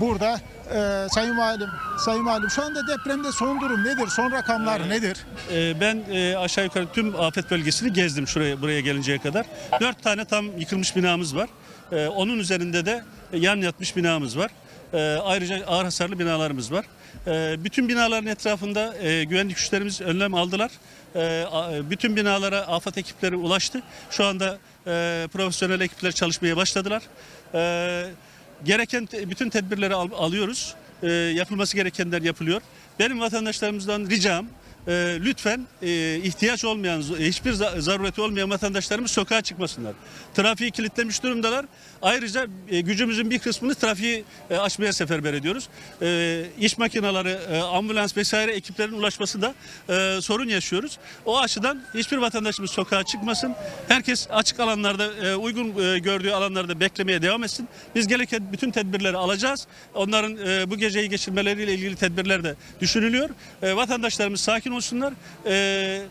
burada. Ee, Sayın Valim, Sayın Valim şu anda depremde son durum nedir? Son rakamlar nedir? Ee, Ben e, aşağı yukarı tüm afet bölgesini gezdim şuraya buraya gelinceye kadar. Dört tane tam yıkılmış binamız var. Ee, Onun üzerinde de yan yatmış binamız var. Ee, Ayrıca ağır hasarlı binalarımız var. Ee, Bütün binaların etrafında e, güvenlik güçlerimiz önlem aldılar. Ee, a- Bütün binalara afet ekipleri ulaştı. Şu anda e, profesyonel ekipler çalışmaya başladılar. Ee, Gereken bütün tedbirleri al- alıyoruz. Ee, Yapılması gerekenler yapılıyor. Benim vatandaşlarımızdan ricam e, lütfen e, ihtiyaç olmayan, hiçbir za- zarureti olmayan vatandaşlarımız sokağa çıkmasınlar. Trafiği kilitlemiş durumdalar. Ayrıca e, gücümüzün bir kısmını trafiği e, açmaya seferber ediyoruz. E, iş makineleri, e, ambulans vesaire ekiplerin ulaşması da e, sorun yaşıyoruz. O açıdan hiçbir vatandaşımız sokağa çıkmasın. Herkes açık alanlarda, e, uygun e, gördüğü alanlarda beklemeye devam etsin. Biz gereken bütün tedbirleri alacağız. Onların e, bu geceyi geçirmeleriyle ilgili tedbirler de düşünülüyor. E, vatandaşlarımız sakin olsunlar. E,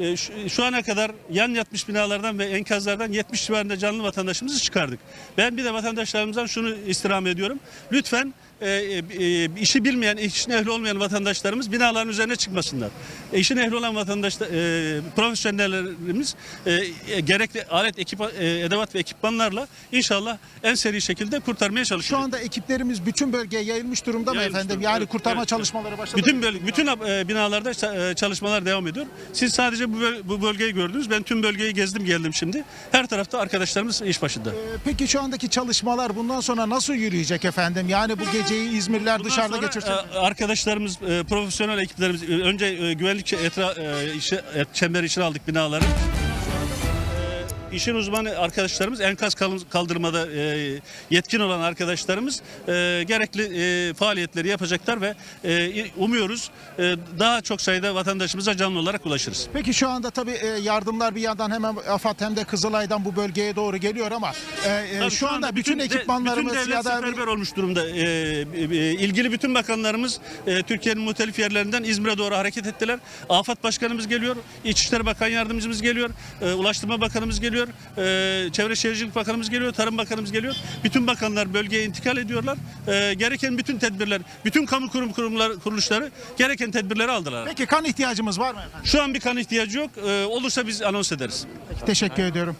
e, şu, şu ana kadar yan yatmış binalardan ve enkazlardan 70 civarında canlı vatandaşımızı çıkardık. Ben bir de vatandaşlarımızdan şunu istirham ediyorum. Lütfen e, e, işi bilmeyen, işin ehli olmayan vatandaşlarımız binaların üzerine çıkmasınlar. E, işin ehli olan vatandaşlar, e, profesyonellerimiz e, e, gerekli alet, ekip, e, edevat ve ekipmanlarla inşallah en seri şekilde kurtarmaya Şu çalışacak. anda ekiplerimiz bütün bölgeye yayılmış durumda mı Yayılmış efendim? durumda, Yani evet, kurtarma evet, çalışmaları başladı. Bütün böl- bütün e, binalarda ça- e, çalışmalar devam ediyor. Siz sadece bu, bu bölgeyi gördünüz. Ben tüm bölgeyi gezdim geldim şimdi. Her tarafta arkadaşlarımız iş başında. Ee, Peki şu andaki çalışmalar bundan sonra nasıl yürüyecek efendim? Yani bu geceyi İzmirliler Bundan dışarıda geçirsin. e, arkadaşlarımız, e, profesyonel ekiplerimiz e, önce güvenlik etra, çemberi içine aldık binaları. E, İşin uzmanı arkadaşlarımız, enkaz kal- kaldırmada e, yetkin olan arkadaşlarımız e, gerekli e, faaliyetleri yapacaklar ve e, umuyoruz e, daha çok sayıda vatandaşımıza canlı olarak ulaşırız. Peki şu anda tabii e, yardımlar bir yandan hem AFAD hem de Kızılay'dan bu bölgeye doğru geliyor ama e, e, Tabii şu anda bütün de- ekipmanlarımız bütün devlet ya da seferber olmuş durumda. Ee, e, ilgili bütün bakanlarımız e, Türkiye'nin muhtelif yerlerinden İzmir'e doğru hareket ettiler. Afet Başkanımız geliyor, İçişleri Bakan Yardımcımız geliyor, e, Ulaştırma Bakanımız geliyor, e, Çevre Şehircilik Bakanımız geliyor, Tarım Bakanımız geliyor. Bütün bakanlar bölgeye intikal ediyorlar. E, gereken bütün tedbirler, bütün kamu kurum kurumlar kuruluşları gereken tedbirleri aldılar. Peki kan ihtiyacımız var mı efendim? Şu an bir kan ihtiyacı yok. E, olursa biz anons ederiz. Peki, teşekkür ediyorum.